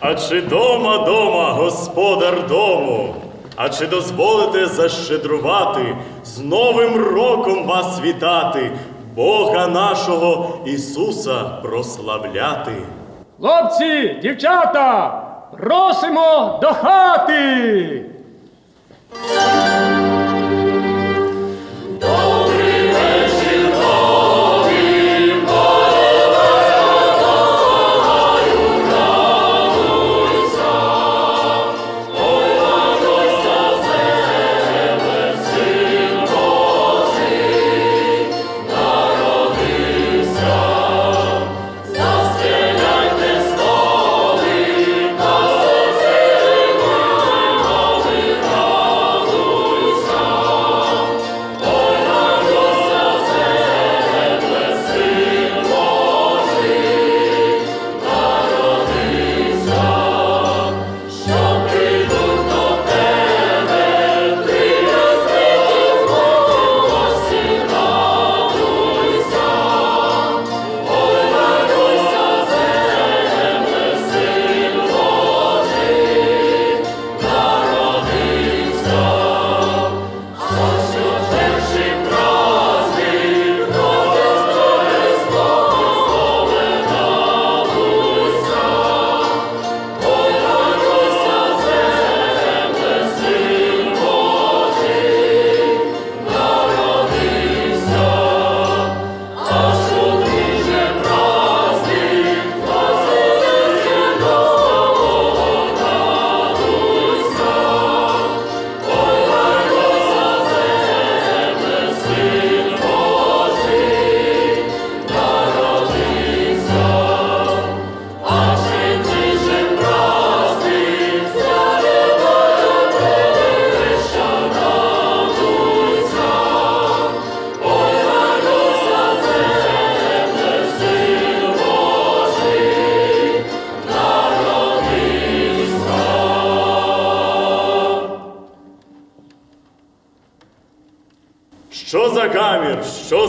А чи дома дома, господар дому? А чи дозволите защедрувати, з Новим роком вас вітати, Бога нашого Ісуса прославляти? Хлопці, дівчата, просимо до хати.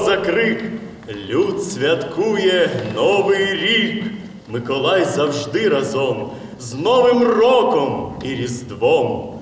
За крик? Люд святкує Новий рік. Миколай завжди разом з Новим роком і Різдвом.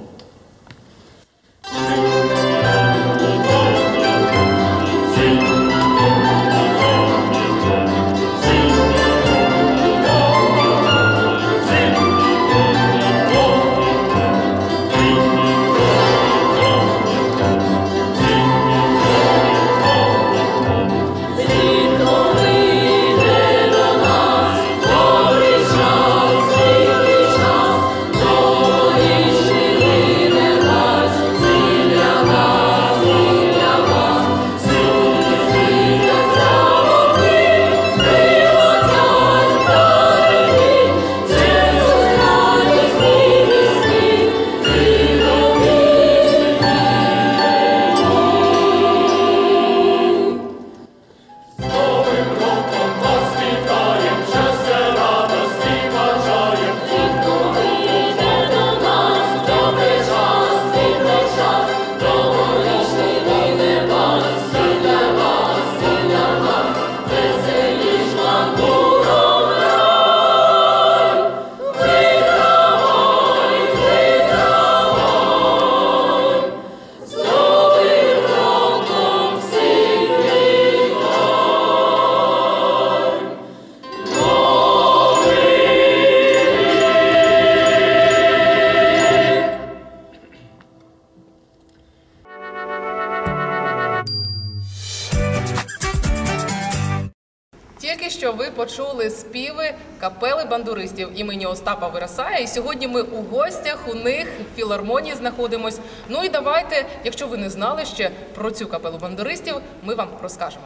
Бандуристів імені Остапа Вересая. І сьогодні ми у гостях у них в філармонії знаходимось. Ну і давайте, якщо ви не знали ще про цю капелу бандуристів, ми вам розкажемо.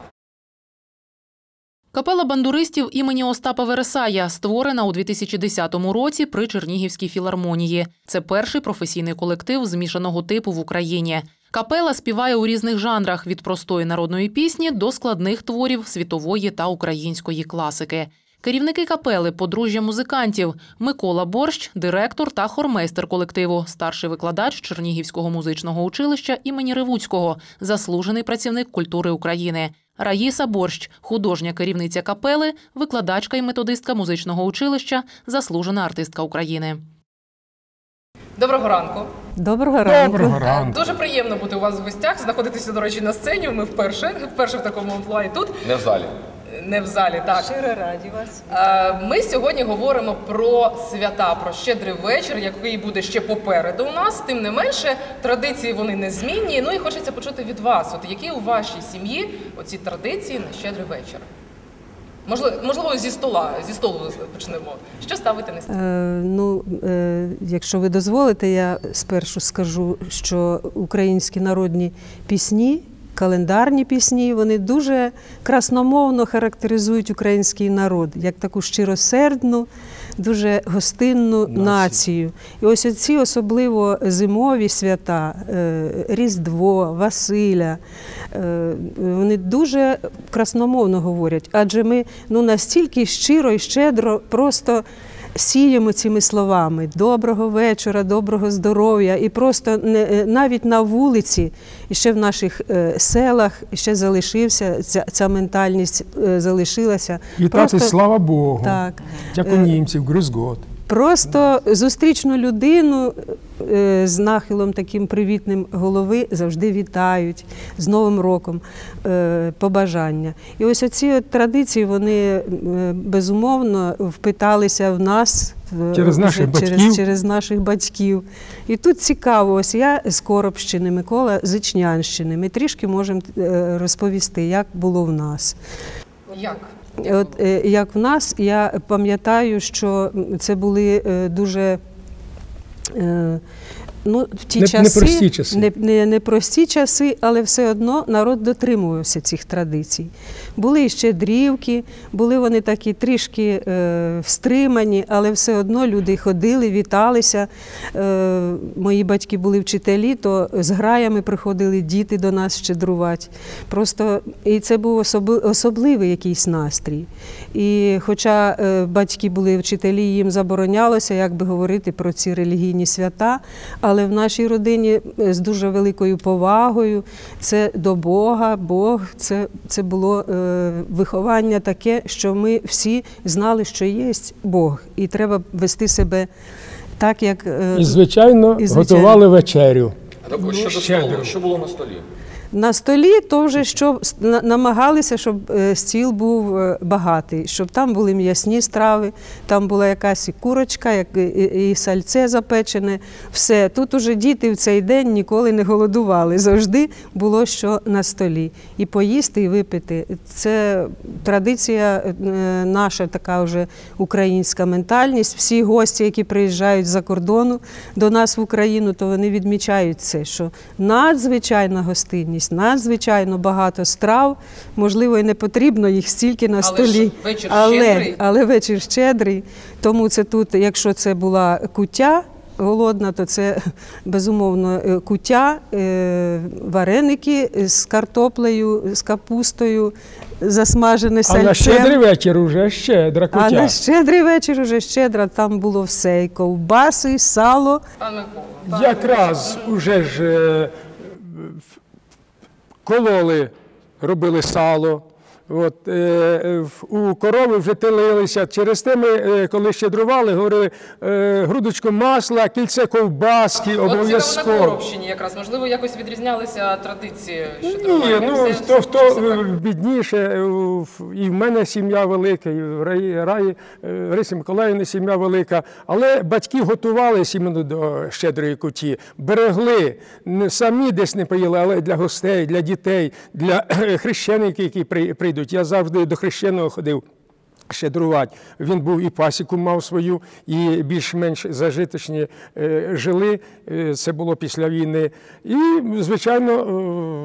Капела бандуристів імені Остапа Вересая створена у 2010 році при Чернігівській філармонії. Це перший професійний колектив змішаного типу в Україні. Капела співає у різних жанрах від простої народної пісні до складних творів світової та української класики. Керівники капели подружжя музикантів Микола Борщ, директор та хормейстер колективу, старший викладач Чернігівського музичного училища імені Ревуцького, заслужений працівник культури України. Раїса Борщ, художня керівниця капели, викладачка і методистка музичного училища, заслужена артистка України. Доброго ранку. Доброго ранку. Доброго ранку. Дуже приємно бути у вас в гостях, знаходитися, до речі, на сцені. Ми вперше, вперше в такому амплуа і тут, Не в залі. Не в залі. Так Щиро раді вас. Е, ми сьогодні говоримо про свята, про щедрий вечір, який буде ще попереду у нас. Тим не менше, традиції вони незмінні. Ну і хочеться почути від вас, от які у вашій сім'ї оці традиції на щедрий вечір. Можливо, можливо, зі стола, зі столу почнемо. Що ставити на стіл? Е, ну, е, якщо ви дозволите, я спершу скажу, що українські народні пісні, календарні пісні, вони дуже красномовно характеризують український народ як таку щиросердну, дуже гостинну націю. І ось оці особливо зимові свята, е, Різдво, Василя, е, вони дуже красномовно говорять, адже ми ну, настільки щиро і щедро просто сіємо цими словами доброго вечора, доброго здоров'я. І просто не, е, навіть на вулиці, і ще в наших е, селах ще залишився ця, ця ментальність е, залишилася. Вітати, слава Богу. Так. дякую німців, Грюзгот. Просто зустрічну людину е, з нахилом таким привітним голови завжди вітають з Новим роком е, побажання. І ось оці от традиції вони е, безумовно впиталися в нас Через вже наших через, батьків. через наших батьків. І тут цікаво, ось я з Коробщини, Микола з Ічнянщини. Ми трішки можемо розповісти, як було в нас. Як? От е, як в нас, я пам'ятаю, що це були е, дуже. Ну, в ті Не- часи, непрості часи. Не, не, непрості часи, але все одно народ дотримувався цих традицій. Були і щедрівки, були вони такі трішки е, встримані, але все одно люди ходили, віталися. Е, мої батьки були вчителі, то з граями приходили діти до нас щедрувати. Просто і це був особливий якийсь настрій. І хоча е, батьки були вчителі, їм заборонялося як би говорити про ці релігійні свята, але в нашій родині е, з дуже великою повагою це до Бога, Бог, це, це було е, виховання таке, що ми всі знали, що є Бог, і треба вести себе так, як е, І, звичайно, І, звичайно. готували вечерю. Тобто, щодо щедро. столу, що було на столі? На столі то вже що намагалися, щоб е, стіл був е, багатий, щоб там були м'ясні страви, там була якась і курочка, і, сальце запечене. Все тут уже діти в цей день ніколи не голодували. Завжди було що на столі. І поїсти, і випити. Це традиція е, наша, така вже українська ментальність. Всі гості, які приїжджають з-за кордону до нас в Україну, то вони відмічають це, що надзвичайна гостинність, надзвичайно багато страв. Можливо, і не потрібно їх стільки на столі. ж вечір але, щедрий. але вечір щедрий. Тому це тут, якщо це була куття. Голодна, то це безумовно е, куття, е, вареники з картоплею, з капустою, засмажене А на щедрий вечір уже щедра А на щедрий вечір уже щедра, там було все: і ковбаси, і сало. Якраз уже ж е, кололи, робили сало. От, е, у корови вже тилилися. Через те ми, е, коли щедрували, говорили е, грудочку масла, кільце ковбаски, От цікаво на. Коробщині якраз. Можливо, якось відрізнялися традиції Ні, щедрування? ну Все- хто, хто бідніше, е, і в мене сім'я велика, і в Раї, Раї е, Рисі Миколаївни сім'я велика. Але батьки готувалися іменно до щедрої куті, берегли, самі десь не поїли, але для гостей, для дітей, для хрещеників, які при- прийдуть. Я завжди до хрещеного ходив. Щедрувати. Він був і пасіку мав свою, і більш-менш зажиточні е, жили. Е, це було після війни. І, звичайно,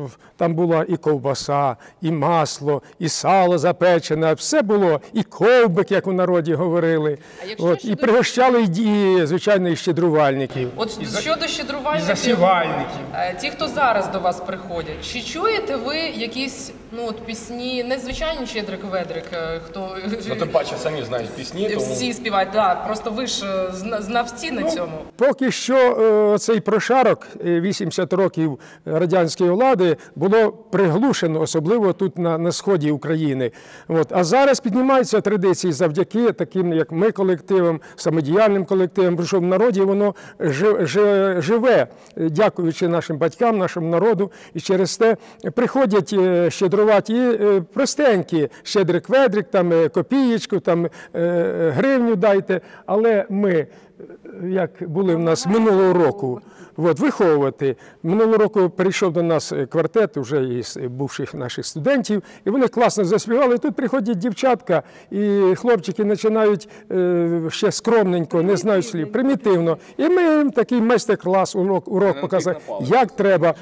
е, там була і ковбаса, і масло, і сало запечене. Все було, і ковбик, як у народі говорили. От, і пригощали, і, і, звичайно, і щедрувальників. От щодо щедрувальників, засівальників. е, ті, хто зараз до вас приходять, чи чуєте ви якісь ну от пісні, незвичайні щедрик ведрик, е, хто Ну, тим паче самі знають пісні, тому всі співають. Так, просто ви ж е, зна- знавці Ну, на цьому. Поки що е, цей прошарок е, 80 років радянської влади було приглушено, особливо тут на, на сході України. От. А зараз піднімаються традиції завдяки таким, як ми, колективам, самодіяльним колективам, тому що в народі воно жи- жи- живе, е, дякуючи нашим батькам, нашому народу. І через те приходять е, щедрувати і е, простенькі, щедрик ведрик, там е, копієчку, там е, е, гривню дайте. Але ми е, як були в нас минулого року, от, виховувати. Минулого року прийшов до нас квартет вже із бувших наших студентів, і вони класно заспівали. Тут приходять дівчатка, і хлопчики починають ще скромненько, не знають слів, примітивно. І ми їм такий майстер-клас, урок, урок показали, як треба.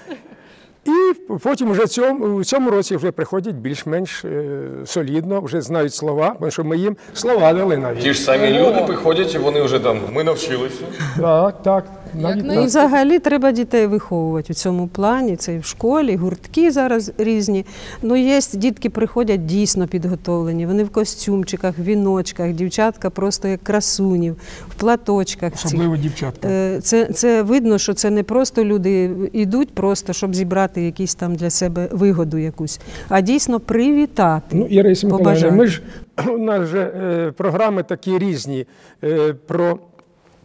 І потім вже в цьому році вже приходять більш-менш е, солідно, вже знають слова, тому що ми їм слова дали навіть. ті ж самі люди приходять, і вони вже там ми навчилися. Так, так. Навіть так. Ну, і взагалі треба дітей виховувати у цьому плані. Це і в школі, гуртки зараз різні. Ну, є дітки приходять дійсно підготовлені. Вони в костюмчиках, в віночках, дівчатка просто як красунів, в платочках. Особливо дівчатка. Е, Це, це видно, що це не просто люди йдуть, просто щоб зібрати якісь там для себе вигоду якусь, а дійсно привітати. Ну, Ірина Миколаївна, ми ж у нас же е, програми такі різні е, про.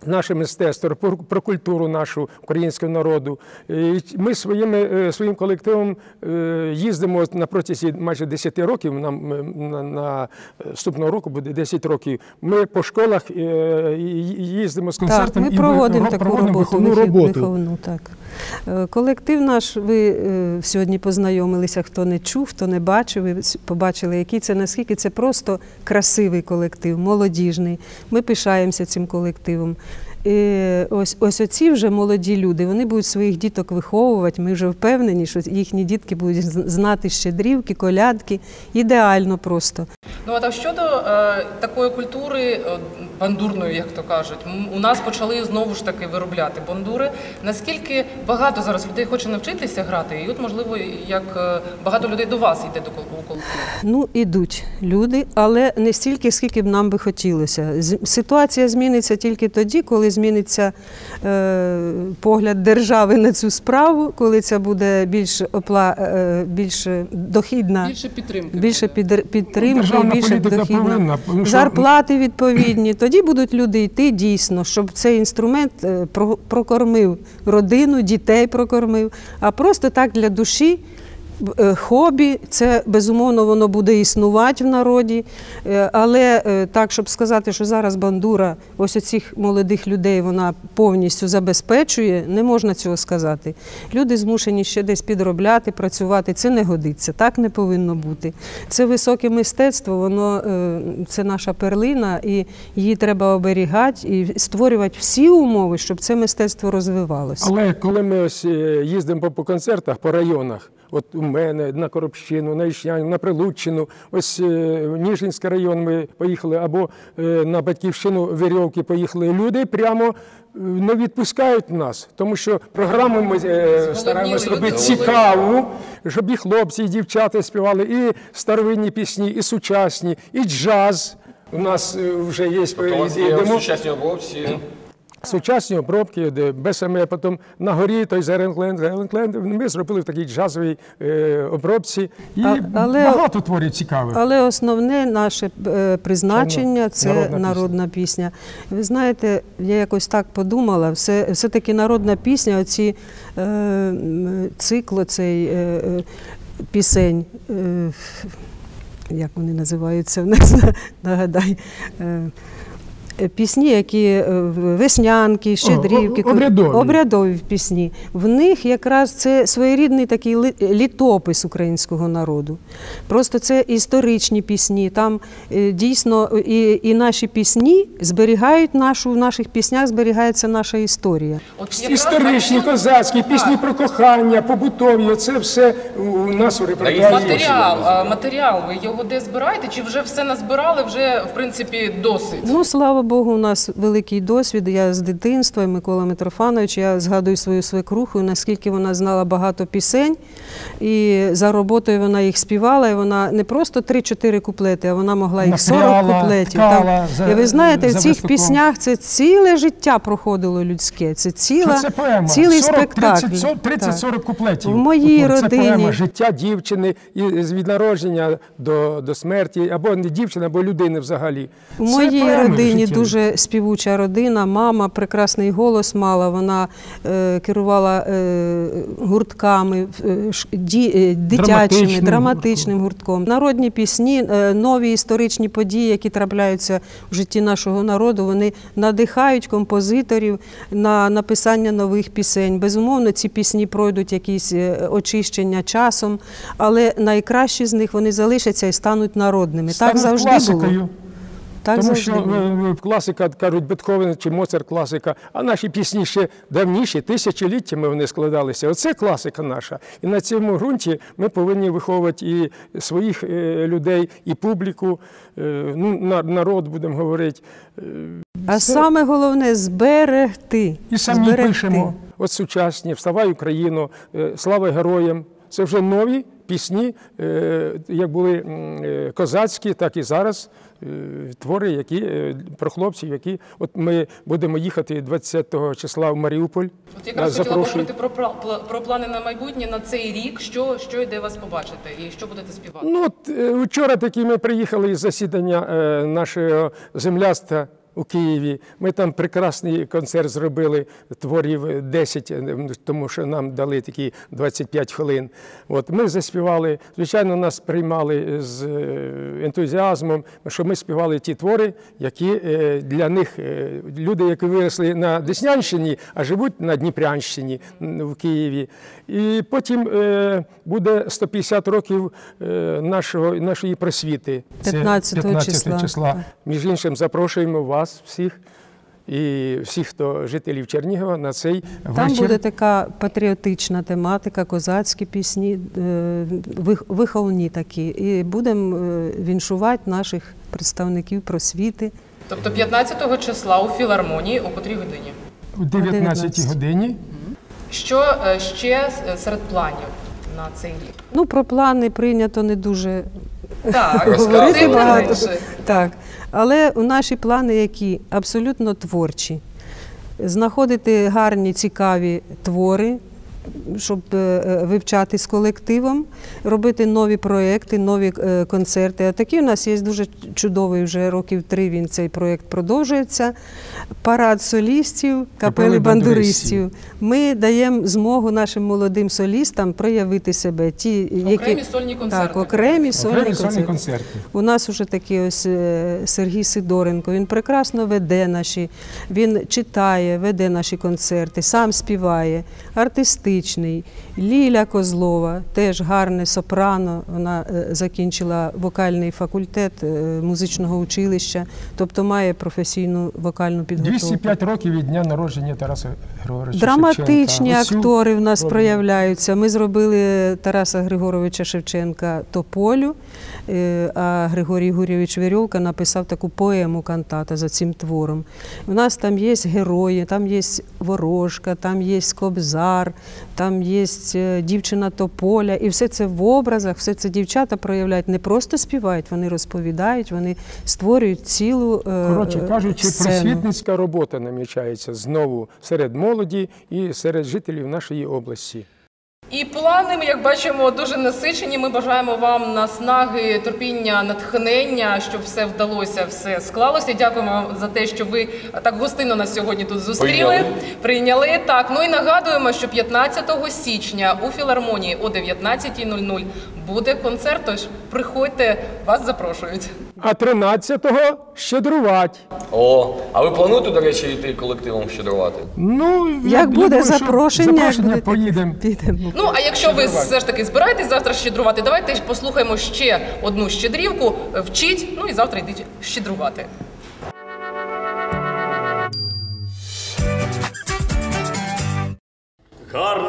Наше мистецтво, про, про культуру нашу українського народу. І ми своїми, е, своїм колективом е, їздимо на протязі майже 10 років. Нам е, на, на наступного року буде 10 років. Ми по школах і- і їздимо з Так, ми проводимо ви- таку проводимо роботу, роботу. виховну, так. Колектив наш, ви сьогодні познайомилися, хто не чув, хто не бачив, ви побачили, який це, наскільки це просто красивий колектив, молодіжний. Ми пишаємося цим колективом. Ось, ось оці вже молоді люди, вони будуть своїх діток виховувати. Ми вже впевнені, що їхні дітки будуть знати щедрівки, колядки. Ідеально просто. Ну а щодо е, такої культури е, бандурної, як то кажуть, у нас почали знову ж таки виробляти бандури. Наскільки багато зараз людей хоче навчитися грати, і от можливо, як е, багато людей до вас йде до кол- у колектив. Ну, ідуть люди, але не стільки, скільки б нам би хотілося. Ситуація зміниться тільки тоді, коли зміниться е, погляд держави на цю справу, коли це буде більш опла, е, більш дохідна. Більше підтримки. Більше під, підтримки, Повинна, тому що- зарплати відповідні. Тоді будуть люди йти дійсно, щоб цей інструмент е, прокормив родину, дітей прокормив, а просто так для душі. Е, Хобі, це безумовно воно буде існувати в народі, Е, але е, так, щоб сказати, що зараз бандура ось оцих молодих людей вона повністю забезпечує, не можна цього сказати. Люди змушені ще десь підробляти, працювати. Це не годиться, так не повинно бути. Це високе мистецтво, воно це наша перлина, і її треба оберігати і створювати всі умови, щоб це мистецтво розвивалося. Але коли ми ось їздимо по концертах по районах, от у мене на Коробщину, на Ічнянськ, на Прилуччину, ось е, в Ніжинський район ми поїхали, або е, на Батьківщину Вірьовки поїхали. Люди прямо е, не відпускають нас, тому що програму ми е, стараємось робити цікаву, щоб і хлопці, і дівчата співали, і старовинні пісні, і сучасні, і джаз. У нас вже є Тобто у вас сучасні обробці. Сучасні обробки, де БСМ, потім на горі той Зеленкленд, Зеленкленд. Ми зробили в такій джазовій е, обробці. І А- але- багато творів цікавих. Але основне наше е, призначення це Народна народна, пісня. Ви знаєте, я якось так подумала, все, все-таки народна пісня, оці е, цикл цей е, е, пісень. Е, як вони називаються нагадай. Пісні, які е, веснянки, щедрівки, обрядові. обрядові пісні. В них якраз це своєрідний такий літопис українського народу. Просто це історичні пісні. Там е, дійсно і, і наші пісні зберігають нашу в наших піснях зберігається наша історія. От Історичні, козацькі, пісні про кохання, побутові, це все у нас у репертуарі. Матеріал, матеріал, ви його де збираєте? Чи вже все назбирали? Вже в принципі досить? Ну слава Богу, у нас великий досвід. Я з дитинства, Микола Митрофанович, я згадую свою свекруху, наскільки вона знала багато пісень, і за роботою вона їх співала, і вона не просто 3-4 куплети, а вона могла їх 40 Напряла, куплетів. ткала за- і ви знаєте, в цих виступом. піснях це ціле життя проходило людське. Це ціла, це поема? цілий 40, спектакль. 30, Так. 30-40 куплетів. В моїй Це родині. поема життя дівчини від народження до, до смерті, або не дівчини, або людини взагалі. Це моїй родині життєві. Дуже співуча родина. Мама прекрасний голос мала. Вона е, керувала е, гуртками, е, ді, е, дитячими, Драматичним драматичним гуртком. Народні пісні, е, нові історичні події, які трапляються в житті нашого народу, вони надихають композиторів на написання нових пісень. Безумовно, ці пісні пройдуть якісь е, очищення часом, але найкращі з них вони залишаться і стануть народними. Стануть так завжди класикою. було. Так Тому що було. е, класика, кажуть, Бетховен чи Моцарт класика, а наші пісні ще давніші, тисячоліттями вони складалися. Оце класика наша. І на цьому ґрунті ми повинні виховувати і своїх е, людей, і публіку, е, ну, на- народ, будемо говорити. А саме головне зберегти. І самі зберегти. пишемо. От сучасні, вставай Україну, е, слава героям. Це вже нові пісні, е, як були е, козацькі, так і зараз. Е, Твори, які е, про хлопців, які от ми будемо їхати 20 числа в Маріуполь. От якраз хотіла поговорити про, про плани на майбутнє на цей рік. Що, що йде вас побачити і що будете співати? Ну, от, е, вчора таки ми приїхали із засідання е, нашого земляства у Києві. Ми там прекрасний концерт зробили, творів 10, е, тому що нам дали такі 25 хвилин. От, ми заспівали, звичайно, нас приймали з е, ентузіазмом, що ми співали ті твори, які е, для них люди, які виросли на Деснянщині, а живуть на Дніпрянщині в Києві. І потім буде 150 років нашого, нашої просвіти. Це 15 числа. числа. Між іншим, запрошуємо вас всіх і всіх, хто жителів Чернігова, на цей Там вечір. буде така патріотична тематика, козацькі пісні, е, вих- виховні такі. І будемо е, віншувати наших представників просвіти. Тобто 15 числа у філармонії о котрій годині. о 19 19. годині. Що е, ще серед планів на цей рік? Ну, про плани прийнято не дуже Так, говорити багато. Так. Але наші плани які абсолютно творчі. Знаходити гарні, цікаві твори, щоб е, е, вивчати з колективом, робити нові проекти, нові е, концерти. А такі у нас є дуже чудовий вже років три. Він цей проєкт продовжується. Парад солістів, Капели бандуристів. Ми даємо змогу нашим молодим солістам проявити себе. Ті, Окремі сольні концерти. Так, окремі сольні Окремі сольні концерти. концерти. У нас уже такий ось Сергій Сидоренко. Він прекрасно веде наші, він читає, веде наші концерти, сам співає, артистичний. Ліля Козлова, теж гарне сопрано. Вона е, закінчила вокальний факультет е, музичного училища, тобто має професійну вокальну підготовку. 205 років від дня народження Тараса Григоровича Драматичні Шевченка. Актори в нас робимо. проявляються. Ми зробили Тараса Григоровича Шевченка Тополю, е, а Григорій Гурєвич Вірьовка написав таку поему кантата за цим твором. У нас там є герої, там є ворожка, там є кобзар, там є е, дівчина Тополя. І все це в образах, все це дівчата проявляють, не просто співають, вони розповідають, вони створюють цілу е, Коротше кажучи, сцену. просвітницька робота намічається знову серед молоді і серед жителів нашої області. І плани, ми, як бачимо, дуже насичені. Ми бажаємо вам наснаги, терпіння, натхнення, щоб все вдалося, все склалося. Дякуємо вам за те, що ви так гостинно нас сьогодні тут зустріли. Прийняли. Прийняли. Так, ну і нагадуємо, що 15 січня у філармонії о 19.00 буде концерт. Тож приходьте, вас запрошують. А 13-го щедрувати. О, а ви плануєте, до речі, йти колективом щедрувати? Ну, я- Як я буде думаю, що запрошення, як запрошення буде, поїдемо. підемо. Ну а якщо ви все ж таки збираєтесь завтра щедрувати, давайте послухаємо ще одну щедрівку. Вчіть, ну і завтра йдіть щедрувати.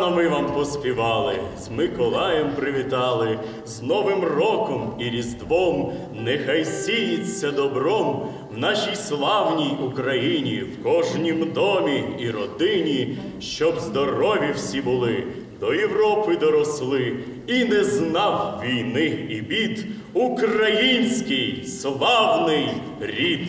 Гарно ми вам поспівали, з Миколаєм привітали, з Новим роком і Різдвом, нехай сіється добром в нашій славній Україні, в кожнім домі і родині, щоб здорові всі були, до Європи доросли, і не знав війни і бід український славний рід.